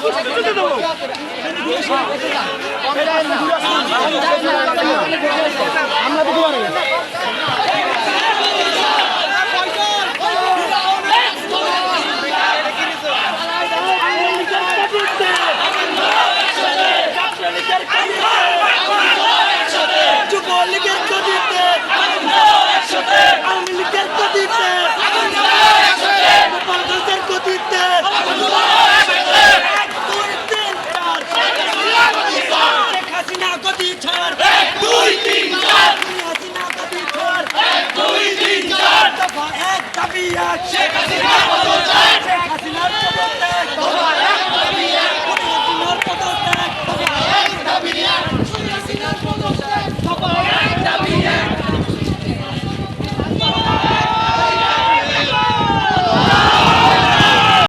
দেবো Samia Sheikh Hasina